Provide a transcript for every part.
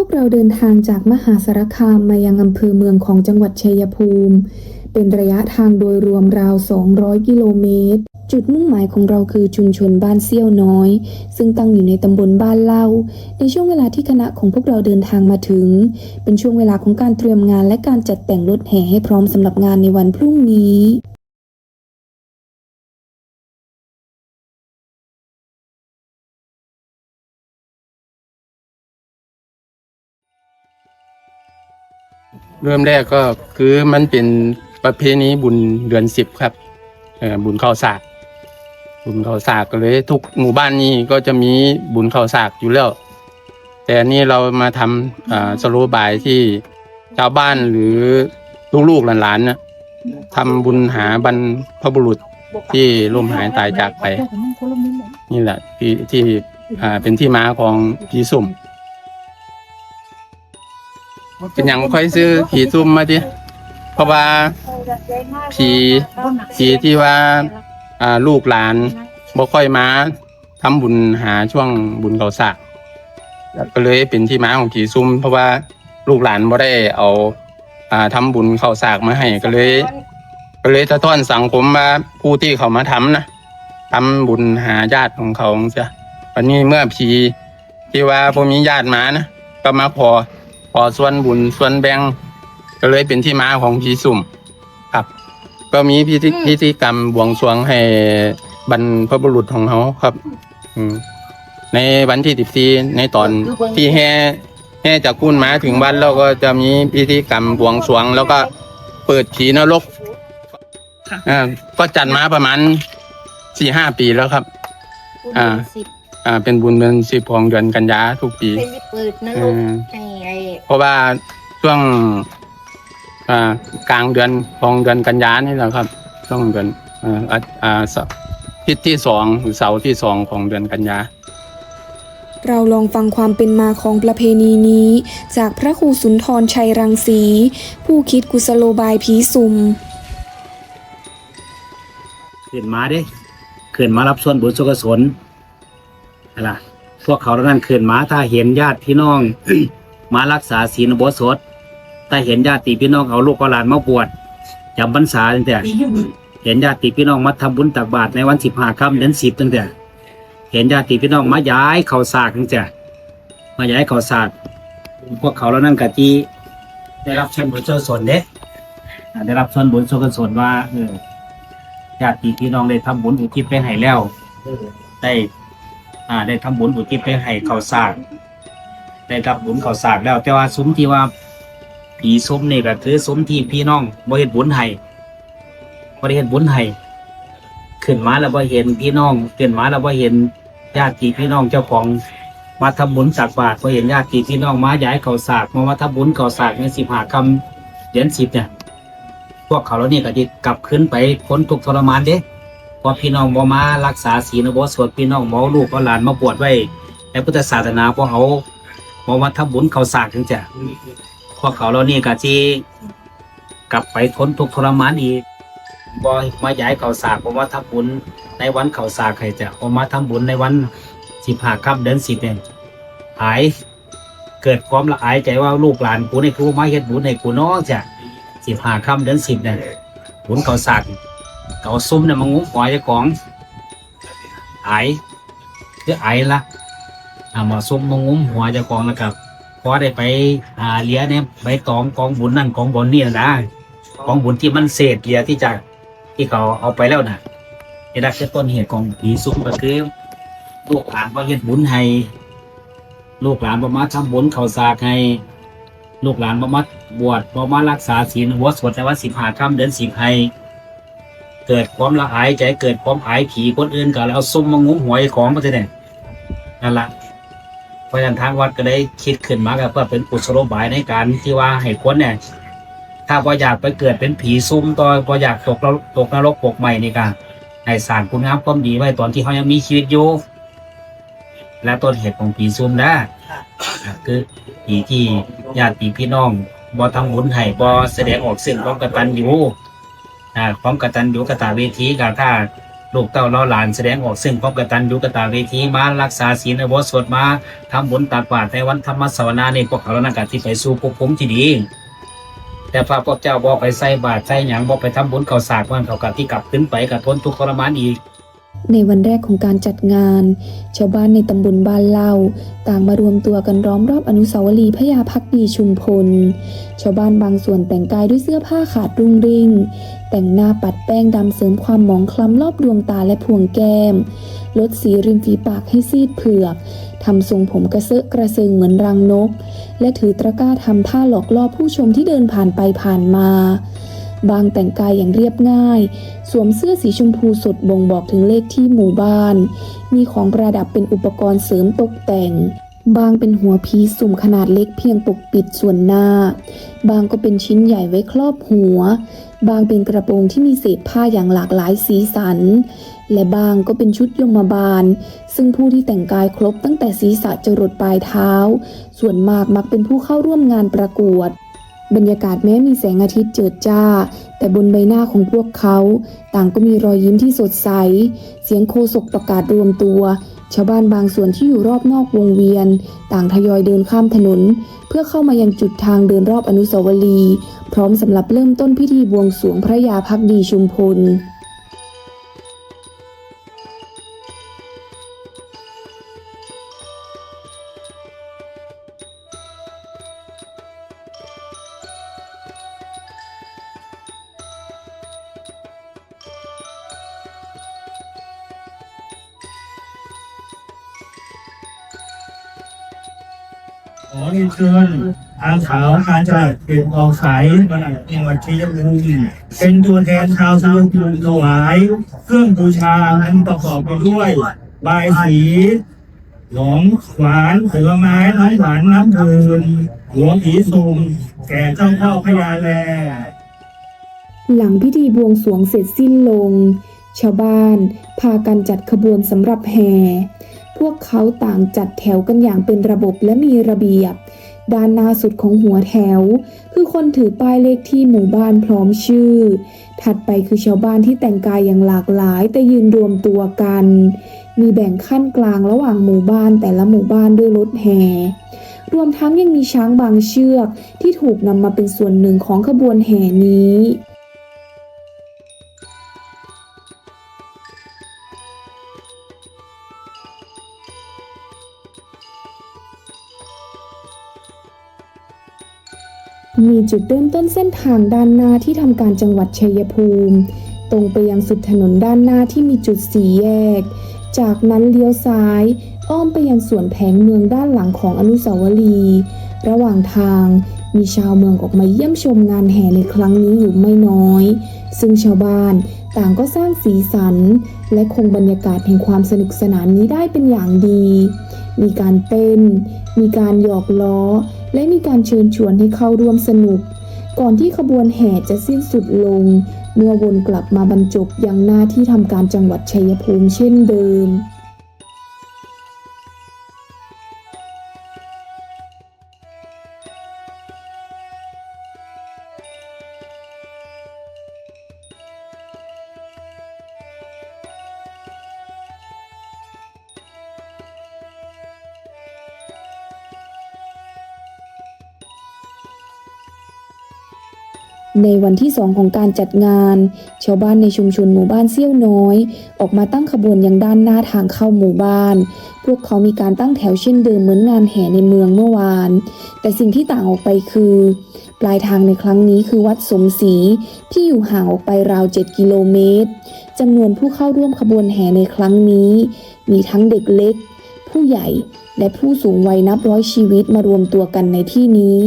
วกเราเดินทางจากมหาสารคามมายังอำเภอเมืองของจังหวัดชัยภูมิ เป็นระยะทางโดยรวมราว 200 กิโลเมตร จุดมุ่งหมายของเราคือชุมชนบ้านเซี่ยวน้อย ซึ่งตั้งอยู่ในตำบลบ้านเล่า ในช่วงเวลาที่คณะของพวกเราเดินทางมาถึง เป็นช่วงเวลาของการเตรียมงานและการจัดแต่งรถแห่ให้พร้อมสำหรับงานในวันพรุ่งนี้ เริ่มแรกก็คือมันเป็นประเพณีบุญเดือนสิบครับเอ่อบุญข้าวสาก บุญข้าวสากก็เลย ทุกหมู่บ้านนี้ก็จะมีบุญข้าวสากอยู่แล้ว แต่อันนี่เรามาทำอ่าสโลบายที่ชาวบ้านหรือลูกๆหลานๆนะทำบุญหาบรรพบุรุษที่ล่มหายตายจากไป นี่แหละที่ที่อ่าเป็นที่มาของผีสุ่ม เป็นอย่างค่อยซื้อผีซุ่มมาดิเพราะว่าผีผีที่ว่าอ่าลูกหลานบ่ค่อยมาทำบุญหาช่วงบุญเขาสากก็เลยเป็นที่มาของผีซุ่มเพราะว่าลูกหลานบ่ได้เอาอ่าทำบุญเข้าสากมาให้ก็เลย ก็เลยสะท้อนสังคมว่าผู้ที่เขามาทำนะทำบุญหาญาติของเขาเสียวันนี้เมื่อผีที่ว่าพอมีญาติมานะก็มาขอ ขอส่วนบุญส่วนแบ่งก็เลยเป็นที่มาของผีสุ่มครับ ก็มีพิธีพิธีกรรมบวงสรวงให้บรรพบุรุษของเขาครับ อืมในวันที่สิบสี่ในตอนที่แห่แห่จากกุ้นมาถึงวันแล้วก็จะมีพิธีกรรมบวงสรวง แล้วก็เปิดผีนรกอ่าก็จัดมาประมาณสี่ห้าปีแล้วครับ อ่า อ่าเป็นบุญเดือนสิบของเดือนกันยาทุกปีเป็นเปิดนรอืกมให้ไอ้เพราะว่าช่วงอ่ากลางเดือนของเดือนกันยานี่แหละครับ ช่วงเดือนอ่าอ่าอ่าเสาร์อาทิตย์ที่สองหรือเสาร์ที่สองของเดือนกันยาเราลองฟังความเป็นมาของประเพณีนี้ จากพระครูสุนทรชัยรังสี ผู้คิดกุศโลบายผีซุ่มขึ้นมาเด้ขึ้นมารับส่วนบุญสุกศ ลอะไรพวกเขาเหล่านั้นขึ้นมาถ้าเห็นญาติพี่น้อง มารักษาศีลอุโบสถถ้าเห็นญาติพี่น้องเอาลูกเอาหลานมาบวชจำพรรษาตั้งแต่ เห็นญาติพี่น้องมาทำบุญตักบาตรในวันสิบห้าค่ำเดือนสิบตั้งแต่ เห็นญาติพี่น้องมาย้ายเขาสากตั้งแต่มาย้ายเขาสากพวกเขาเหล่านั้นกะจีได้รับส่วนบุญสุกศลเด้อ่าได้รับส่วนบุญสุกศลว่าเออญาติพี่น้องได้ทำบุญอุทิศไปให้แล้วได้ อ่า ได้ทำบุญอุทิศไปให้เขาสากได้รับบุญเขาสากแล้ว แต่ว่าซุ้มที่ว่าผีซุ้มนี่ก็คือซุ้มที่พี่น้องบ่เฮ็ดบุญให้บ่ได้เฮ็ดบุญให้ขึ้นมาแล้วบ่เห็นพี่น้องขึ้นมาแล้วบ่เห็นญาติพี่น้องเจ้าของมาทำบุญตักบาตรบ่เห็นญาติพี่น้องมาย้ายเขาสากมามาทำบุญเขาสากใน15ค่ำเดือน10เนี่ย พวกเขาแล้วนี่ก็จะกลับขึ้นไปพ้นทุกทรมานเด้ พอพี่น้องบ่มารักษาศีลอุโบสถพี่น้องบ่เอลูกเอหลานมาบวชไว้ในพุทธศาสนาพวกเขาบ่มาทำบุญเขาสากถึงจะพวกเขาแล้วนี่ก็สิกลับไปทนทุกข์ทรมานอีกบ่มาย้ายเขาสากบ่มาทำบุญในวันเขาสากให้จ้ะบ่มาทำบุญในวัน15ค่ำเดือน10เนี่ยหายเกิดความละอายใจว่าลูกหลานกูนี่กูมาเฮ็ดบุญให้กูน้องจ้ะสิบห้าค่ำเดือนสิบเนี่ยหุนเขาสาก เขาซุ่มเนี่ยมางุ้มหัวเจ้าของไอคือไอละเอามาซุ่มมางุ้มหัวเจ้าของแล้วกับพอได้ไปหาเลี้ยเนี่ยใบตองกองบุญนั่นกองบุญนี่นะกองบุญที่มันเศษเหลียที่จากที่เขาเอาไปแล้วนะนี่ดักคือต้นเหตุของผีซุ่มก็คือลูกหลานว่าเฮ็ดบุญให้ลูกหลานประมาทำบุญเขาสากให้ลูกหลานบ่มาบวชบ่มารักษาศีลหัวสวดในวันสิบหาค่ำเดือนสิบให้ เกิดความละอายใจเกิดความอายผีคนอื่นก็แล้วเอาซุ่มมางุ้มหวยของมาจะเนี่ยนั่นละเพราะฉะนั้นทางวัดก็ได้คิดขึ้นมาเพื่อเป็นกุศโลบายในการที่ว่าให้คนเนี่ยถ้าพออยากไปเกิดเป็นผีซุ่มต่อพออยากตกตกนรกปกใหม่นี่ก็ให้สางคุณงามความดีไว้ตอนที่เขายังมีชีวิตอยู่และต้นเหตุของผีซุ่มนะคือผีที่ญาติพี่น้องบ่ทำบุญให้บ่แสดงออกซึ่งความกตัญญูอ่ ความกตัญญูกตาเวทีก็ถ้าลูกเต้าเราหลานแสดงออกซึ่งความกตัญญูกตาเวทีมารักษาศีลอุโบสถมาทำบุญตักบาตรในวันธรรมสวนาในพวกเขาแล้วนักการที่ไปสู่ภพภูมิที่ดี แต่พระพวกเจ้าบอกไปใส่บาตรใส่หยังบอกไปทำบุญเขาสากมันเขากับที่กลับขึ้นไปกับทนทุกข์ทรมานอีก ในวันแรกของการจัดงาน ชาวบ้านในตำบลบ้านเล่า ต่างมารวมตัวกันล้อมรอบอนุสาวรีย์พระยาพักดีชุมพล ชาวบ้านบางส่วนแต่งกายด้วยเสื้อผ้าขาดรุ่งริ่ง แต่งหน้าปัดแป้งดำเสริมความหมองคล้ำรอบดวงตาและพวงแก้ม ลดสีริมฝีปากให้ซีดเผือกทำทรงผมกระเซาะกระเซิงเหมือนรังนก และถือตะกร้าทำท่าหลอกล่อผู้ชมที่เดินผ่านไปผ่านมา บางแต่งกายอย่างเรียบง่าย สวมเสื้อสีชมพูสดบ่งบอกถึงเลขที่หมู่บ้าน มีของประดับเป็นอุปกรณ์เสริมตกแต่ง บางเป็นหัวพีสุ่มขนาดเล็กเพียงปกปิดส่วนหน้า บางก็เป็นชิ้นใหญ่ไว้ครอบหัว บางเป็นกระโปรงที่มีเศษผ้าอย่างหลากหลายสีสัน และบางก็เป็นชุดยมบาล ซึ่งผู้ที่แต่งกายครบตั้งแต่ศีรษะจรดปลายเท้า ส่วนมากมักเป็นผู้เข้าร่วมงานประกวด บรรยากาศแม้มีแสงอาทิตย์เจิดจ้า แต่บนใบหน้าของพวกเขา ต่างก็มีรอยยิ้มที่สดใส เสียงโคศกประกาศรวมตัว ชาวบ้านบางส่วนที่อยู่รอบนอกวงเวียน ต่างทยอยเดินข้ามถนน เพื่อเข้ามายังจุดทางเดินรอบอนุสาวรีย์พร้อมสำหรับเริ่มต้นพิธีบวงสรวงพระยาพักดีชุมพล อเรียนเชิญอาสาวมาจากเขตออกสายจังหวัดชัยภูมิเป็นตัวแทนชาวชัยภูมิถวาย เครื่องบูชาอันประกอบไปด้วยบายสีหลงหวานผลไม้น้ำหวานน้ำดื่มหัวผีสุมแก่เจ้าพ่อพญาแล หลังพิธีบวงสรวงเสร็จสิ้นลง ชาวบ้านพากันจัดขบวนสำหรับแห่ พวกเขาต่างจัดแถวกันอย่างเป็นระบบและมีระเบียบ ด้านหน้าสุดของหัวแถว คือคนถือป้ายเลขที่หมู่บ้านพร้อมชื่อ ถัดไปคือชาวบ้านที่แต่งกายอย่างหลากหลาย แต่ยืนรวมตัวกัน มีแบ่งขั้นกลางระหว่างหมู่บ้านแต่ละหมู่บ้านด้วยรถแห่รวมทั้งยังมีช้างบางเชือกที่ถูกนำมาเป็นส่วนหนึ่งของขบวนแห่นี้ มีจุดเริ่มต้นเส้นทางด้านหน้าที่ทำการจังหวัดชัยภูมิ ตรงไปยังสุดถนนด้านหน้าที่มีจุดสี่แยก จากนั้นเลี้ยวซ้าย อ้อมไปยังสวนแผงเมืองด้านหลังของอนุสาวรีย์ระหว่างทางมีชาวเมืองออกมาเยี่ยมชมงานแห่ในครั้งนี้อยู่ไม่น้อย ซึ่งชาวบ้านต่างก็สร้างสีสัน และคงบรรยากาศแห่งความสนุกสนานนี้ได้เป็นอย่างดี มีการเต้น มีการหยอกล้อ และมีการเชิญชวนให้เข้าร่วมสนุก ก่อนที่ขบวนแห่จะสิ้นสุดลง เมื่อวนกลับมาบรรจบยังหน้าที่ทำการจังหวัดชัยภูมิเช่นเดิม ในวันที่สองของการจัดงาน ชาวบ้านในชุมชนหมู่บ้านเซี่ยวน้อย ออกมาตั้งขบวนยังด้านหน้าทางเข้าหมู่บ้าน พวกเขามีการตั้งแถวเช่นเดิมเหมือนงานแห่ในเมืองเมื่อวาน แต่สิ่งที่ต่างออกไปคือ ปลายทางในครั้งนี้คือวัดสมศรีที่อยู่ห่างออกไปราว 7 กิโลเมตรจำนวนผู้เข้าร่วมขบวนแห่ในครั้งนี้ มีทั้งเด็กเล็ก ผู้ใหญ่และผู้สูงวัยนับร้อยชีวิตมารวมตัวกันในที่นี้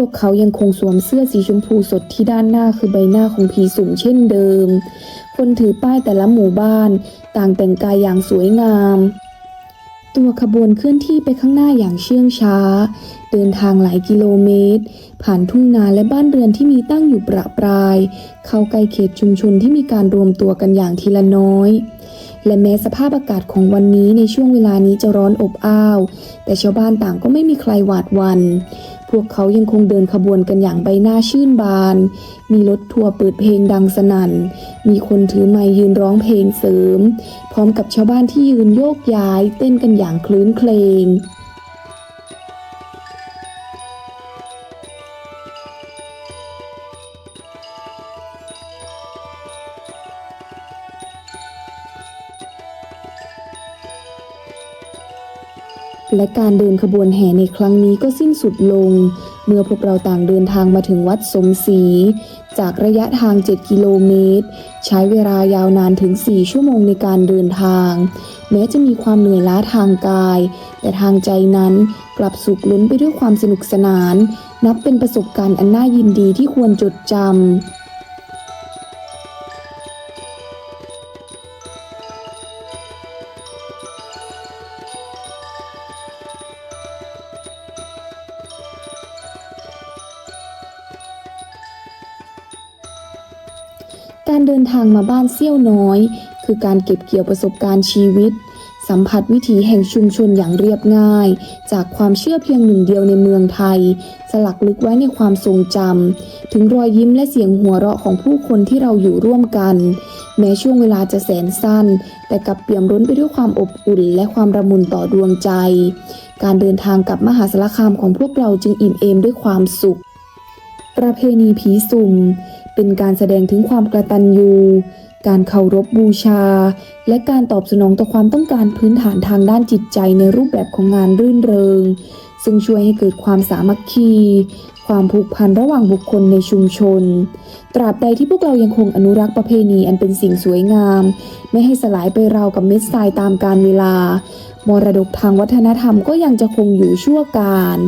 พวกเขายังคงสวมเสื้อสีชมพูสดที่ด้านหน้าคือใบหน้าของผีสุ่มเช่นเดิม คนถือป้ายแต่ละหมู่บ้าน ต่างแต่งกายอย่างสวยงาม ตัวขบวนเคลื่อนที่ไปข้างหน้าอย่างเชื่องช้า เดินทางหลายกิโลเมตร ผ่านทุ่งนาและบ้านเรือนที่มีตั้งอยู่ประปราย เข้าใกล้เขตชุมชนที่มีการรวมตัวกันอย่างทีละน้อยและแม้สภาพอากาศของวันนี้ในช่วงเวลานี้จะร้อนอบอ้าว แต่ชาวบ้านต่างก็ไม่มีใครหวาดหวัน พวกเขายังคงเดินขบวนกันอย่างใบหน้าชื่นบาน มีรถทัวร์เปิดเพลงดังสนั่น มีคนถือไม้ยืนร้องเพลงเสริม พร้อมกับชาวบ้านที่ยืนโยกย้ายเต้นกันอย่างคลื้นเครง และการเดินขบวนแห่ในครั้งนี้ก็สิ้นสุดลง เมื่อพวกเราต่างเดินทางมาถึงวัดสมศรีจากระยะทาง 7 กิโลเมตร ใช้เวลายาวนานถึง 4 ชั่วโมงในการเดินทาง แม้จะมีความเหนื่อยล้าทางกาย แต่ทางใจนั้นกลับสุขล้นไปด้วยความสนุกสนาน นับเป็นประสบการณ์อันน่ายินดีที่ควรจดจำ การเดินทางมาบ้านเซี่ยวน้อย คือการเก็บเกี่ยวประสบการณ์ชีวิต สัมผัสวิถีแห่งชุมชนอย่างเรียบง่าย จากความเชื่อเพียงหนึ่งเดียวในเมืองไทย สลักลึกไว้ในความทรงจำถึงรอยยิ้มและเสียงหัวเราะของผู้คนที่เราอยู่ร่วมกัน แม้ช่วงเวลาจะแสนสั้น แต่กลับเปี่ยมล้นไปด้วยความอบอุ่น และความระมุนต่อดวงใจ การเดินทางกลับมหาสารคามของพวกเราจึงอิ่มเอมด้วยความสุข ประเพณีผีสุ่ม เป็นการแสดงถึงความกระตันยู การเคารพบูชา และการตอบสนองต่อความต้องการพื้นฐานทางด้านจิตใจในรูปแบบของงานรื่นเริง ซึ่งช่วยให้เกิดความสามัคคี ความผูกพันระหว่างบุคคลในชุมชน ตราบใดที่พวกเรายังคงอนุรักษ์ประเพณีอันเป็นสิ่งสวยงาม ไม่ให้สลายไปราวกับเม็ดทรายตามกาลเวลา มรดกทางวัฒนธรรมก็ยังจะคงอยู่ชั่วกาล